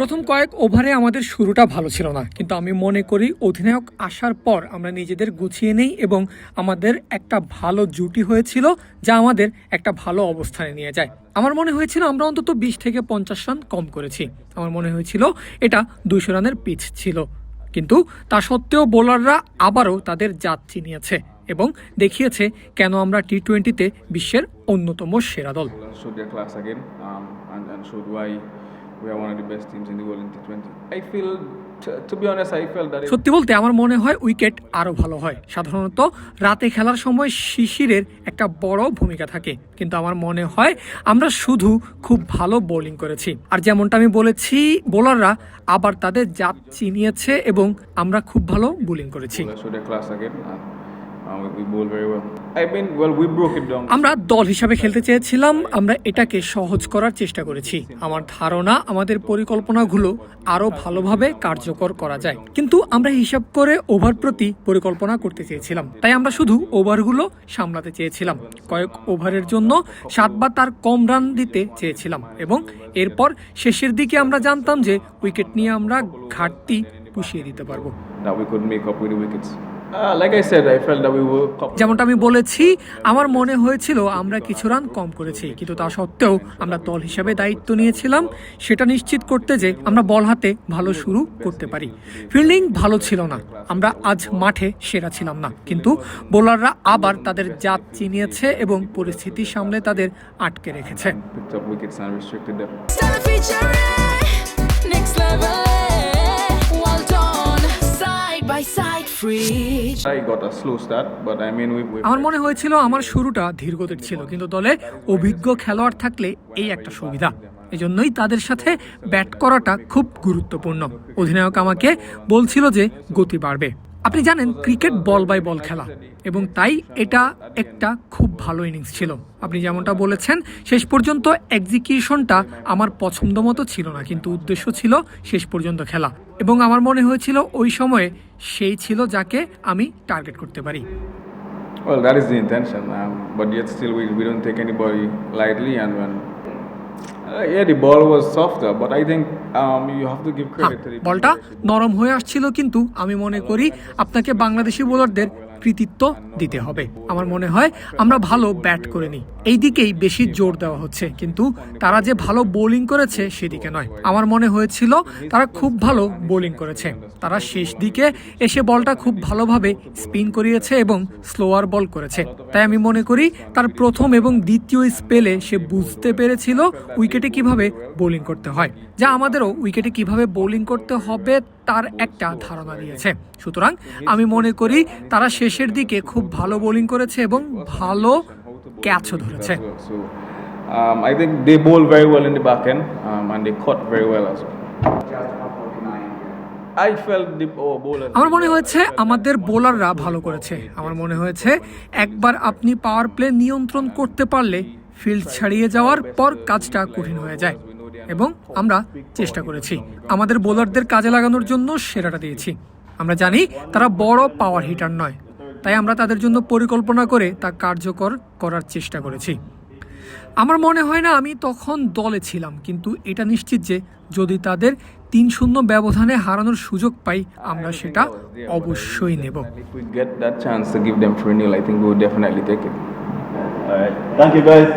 প্রথম কয়েক ওভারে আমাদের শুরুটা ভালো ছিল না, কিন্তু আমি মনে করি অধিনায়ক আসার পর আমরা নিজেদের গুছিয়ে নেই এবং আমাদের একটা ভালো জুটি হয়েছিল যা আমাদের একটা ভালো অবস্থানে নিয়ে যায়। আমার মনে হয়েছিল আমরা অন্তত বিশ থেকে পঞ্চাশ রান কম করেছি। আমার মনে হয়েছিল এটা দুইশো রানের পিচ ছিল। কিন্তু তা সত্ত্বেও বোলাররা আবারও তাদের জাত চিনিয়েছে। এবং দেখিয়েছে কেন আমরা টি টোয়েন্টিতে বিশ্বের অন্যতম সেরা দল um, and, and showed why we are one of the best teams in the world in T20. I feel, to, to be honest, I felt that. It, সত্যি বলতে আমার মনে হয় উইকেট আরও ভালো হয় সাধারণত রাতে খেলার সময় শিশিরের একটা বড় ভূমিকা থাকে কিন্তু আমার মনে হয় আমরা শুধু খুব ভালো বোলিং করেছি আর যেমনটা আমি বলেছি বোলাররা আবার তাদের জাত চিনিয়েছে এবং আমরা খুব ভালো বোলিং করেছি আমরা দল হিসাবে খেলতে চেয়েছিলাম আমরা এটাকে সহজ করার চেষ্টা করেছি। আমার ধারণা আমাদের পরিকল্পনাগুলো আরও ভালোভাবে কার্যকর করা যায়। কিন্তু আমরা হিসাব করে ওভার প্রতি পরিকল্পনা করতে চেয়েছিলাম। তাই আমরা শুধু ওভারগুলো সামলাতে চেয়েছিলাম। কয়েক ওভারের জন্য সাত বা তার কম রান দিতে চেয়েছিলাম এবং এরপর শেষের দিকে আমরা জানতাম যে উইকেট নিয়ে আমরা ঘাটতি পুষিয়ে দিতে পারব। Uh, যেমনটা আমি বলেছি আমার মনে হয়েছিল আমরা কিছু রান কম করেছি কিন্তু তা সত্ত্বেও আমরা দল হিসাবে দায়িত্ব নিয়েছিলাম। সেটা নিশ্চিত করতে যে আমরা বল হাতে ভালো শুরু করতে পারি। ফিল্ডিং ভালো ছিল না। আমরা আজ মাঠে সেরা ছিলাম না। কিন্তু বোলাররা আবার তাদের জাত চিনিয়েছে এবং পরিস্থিতি সামলে তাদের আটকে রেখেছে। Next level. Well done, side by side, free. আমার মনে হয়েছিল আমার শুরুটা ধীরগতির ছিল, কিন্তু দলে অভিজ্ঞ খেলোয়াড় থাকলে এই একটা সুবিধা। এজন্যই তাদের সাথে ব্যাট করাটা খুব গুরুত্বপূর্ণ। অধিনায়ক আমাকে বলছিল যে গতি বাড়বে। আপনি জানেন ক্রিকেট বল বাই বল খেলা। এবং তাই এটা একটা খুব ভালো ইনিংস ছিল। আপনি যেমনটা বলেছেন শেষ পর্যন্ত এক্সিকিউশনটা আমার পছন্দ মতো ছিল না কিন্তু উদ্দেশ্য ছিল শেষ পর্যন্ত খেলা। এবং আমার মনে হয়েছিল ওই সময়ে সেই ছিল যাকে আমি টার্গেট করতে পারি। Well, that is the intention, um, but yet still we, we don't take anybody lightly. And when বলটা নরম হয়ে আসছিল কিন্তু আমি মনে করি আপনাকে বাংলাদেশি বোলারদের কৃতিত্ব দিতে হবে। আমার মনে হয় আমরা ভালো ব্যাট করে নিই। এই দিকেই বেশি জোর দেওয়া হচ্ছে। কিন্তু তারা যে ভালো বোলিং করেছে সেদিকে নয়। আমার মনে হয়েছিল তারা খুব ভালো বোলিং করেছে। তারা শেষ দিকে এসে বলটা খুব ভালোভাবে স্পিন করিয়েছে এবং স্লোয়ার বল করেছে। তাই আমি মনে করি তার প্রথম এবং দ্বিতীয় স্পেলে সে বুঝতে পেরেছিল উইকেটে কীভাবে বোলিং করতে হয়। যা আমাদেরও উইকেটে কীভাবে বোলিং করতে হবে তার একটা ধারণা দিয়েছে সুতরাং আমি মনে করি তারা শেষের দিকে খুব ভালো বোলিং করেছে এবং ভালো ক্যাচও ধরেছে um, I think they bowl very well in the back end um, and they cut very well as well. I felt the oh. আমার মনে হয়েছে আমাদের বোলাররা ভালো করেছে আমার মনে হয়েছে একবার আপনি পাওয়ার প্লে নিয়ন্ত্রণ করতে পারলে ফিল্ড ছাড়িয়ে যাওয়ার পর কাজটা কঠিন হয়ে যায় এবং আমরা চেষ্টা করেছি আমাদের বোলারদের কাজে লাগানোর জন্য সেরাটা দিয়েছি আমরা জানি তারা বড় পাওয়ার হিটার নয় তাই আমরা তাদের জন্য পরিকল্পনা করে তা কার্যকর করার চেষ্টা করেছি আমার মনে হয় না আমি তখন দলে ছিলাম কিন্তু এটা নিশ্চিত যে যদি তাদের তিন শূন্য ব্যবধানে হারানোর সুযোগ পাই আমরা সেটা অবশ্যই নেব If we get that chance to give them 3 0, I think we will definitely take it. All right. Thank you, guys.